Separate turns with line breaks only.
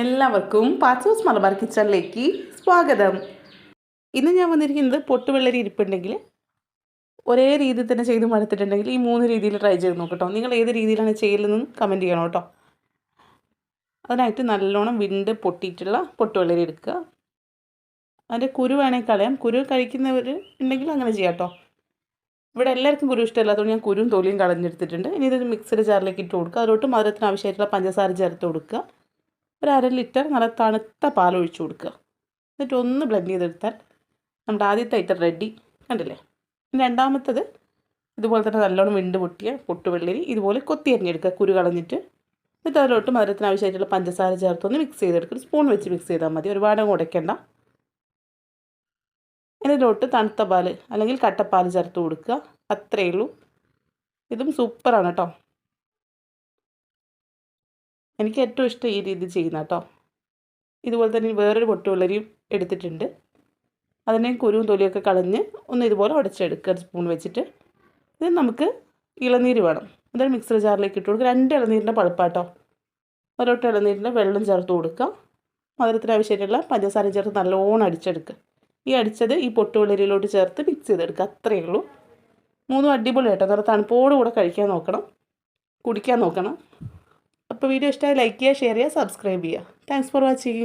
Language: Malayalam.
എല്ലാവർക്കും പാച്ചോസ് മലബാർ കിച്ചണിലേക്ക് സ്വാഗതം. ഇന്ന് ഞാൻ വന്നിരിക്കുന്നത് പൊട്ടുവെള്ളരി ഇരിപ്പുണ്ടെങ്കിൽ ഒരേ രീതിയിൽ തന്നെ ചെയ്ത് മടുത്തിട്ടുണ്ടെങ്കിൽ ഈ മൂന്ന് രീതിയിൽ ട്രൈ ചെയ്ത് നോക്കട്ടോ. നിങ്ങൾ ഏത് രീതിയിലാണ് ചെയ്യലെന്ന് കമന്റ് ചെയ്യണം കേട്ടോ. അതിനായിട്ട് നല്ലോണം വിണ്ട് പൊട്ടിയിട്ടുള്ള പൊട്ടുവെള്ളരി എടുക്കുക. അതിന്റെ കുരു വേണമെങ്കിൽ കളയാം. കുരു കഴിക്കുന്നവർ ഉണ്ടെങ്കിൽ അങ്ങനെ ചെയ്യാം കേട്ടോ. ഇവിടെ എല്ലാവർക്കും കുരു ഇഷ്ടമല്ലാത്തതുകൊണ്ട് ഞാൻ കുരുവും തൊലിയും കളഞ്ഞെടുത്തിട്ടുണ്ട്. ഇനി ഇതൊരു മിക്സഡ് ജാറിലേക്ക് ഇട്ട് കൊടുക്കുക. അതിലോട്ട് മധുരത്തിന് ആവശ്യമായിട്ടുള്ള പഞ്ചസാര ചേർത്ത് കൊടുക്കുക. ഒരു അര ലിറ്റർ നല്ല തണുത്ത പാൽ ഒഴിച്ചു കൊടുക്കുക. എന്നിട്ട് ഒന്ന് ബ്ലെൻഡ് ചെയ്തെടുത്താൽ നമ്മുടെ ആദ്യത്തെ ഐറ്റം റെഡി കണ്ടില്ലേ? രണ്ടാമത്തത് ഇതുപോലെ തന്നെ നല്ലോണം വിണ്ട് പൊട്ടിയ പൊട്ടുവെള്ളരി ഇതുപോലെ കൊത്തി അരിഞ്ഞെടുക്കുക കുരു കളഞ്ഞിട്ട്. എന്നിട്ട് അതിലോട്ട് മധുരത്തിന് ആവശ്യമായിട്ടുള്ള പഞ്ചസാര ചേർത്തൊന്ന് മിക്സ് ചെയ്തെടുക്കുക. സ്പൂൺ വെച്ച് മിക്സ് ചെയ്താൽ മതി. ഒരുപാട് ഉടയ്ക്കണ്ട. ഇതിലോട്ട് തണുത്ത പാൽ അല്ലെങ്കിൽ കട്ടപ്പാൽ ചേർത്ത് കൊടുക്കുക. അത്രയേ ഉള്ളൂ. ഇതും സൂപ്പറാണ് കേട്ടോ. എനിക്ക് ഏറ്റവും ഇഷ്ടം ഈ രീതി ചെയ്യുന്ന കേട്ടോ. ഇതുപോലെ തന്നെ വേറൊരു പൊട്ടുവെള്ളരിയും എടുത്തിട്ടുണ്ട്. അതിനെ കുരുവും തൊലിയൊക്കെ കളഞ്ഞ് ഒന്ന് ഇതുപോലെ ഉടച്ചെടുക്കുക. സ്പൂൺ വെച്ചിട്ട്. ഇത് നമുക്ക് ഇളനീര് വേണം. അതൊരു മിക്സർ ജാറിലേക്ക് ഇട്ട് കൊടുക്കുക. രണ്ട് ഇളനീരിന്റെ പഴുപ്പാട്ടോ. ഒരോട്ട് ഇളനീരിന്റെ വെള്ളം ചേർത്ത് കൊടുക്കുക. മധുരത്തിന് ആവശ്യമായിട്ടുള്ള പഞ്ചസാര ചേർത്ത് നല്ലോണം അടിച്ചെടുക്കുക. ഈ അടിച്ചത് ഈ പൊട്ടുവെള്ളരിയിലോട്ട് ചേർത്ത് മിക്സ് ചെയ്തെടുക്കുക. അത്രയേ ഉള്ളൂ. മൂന്നും അടിപൊളി കേട്ടോ നല്ല തണുപ്പോടുകൂടെ കഴിക്കാൻ നോക്കണം. കുടിക്കാൻ നോക്കണം. അപ്പോൾ വീഡിയോ ഇഷ്ടമായി ലൈക്ക് ചെയ്യുക ഷെയർ ചെയ്യുക സബ്സ്ക്രൈബ് ചെയ്യുക. Thanks for watching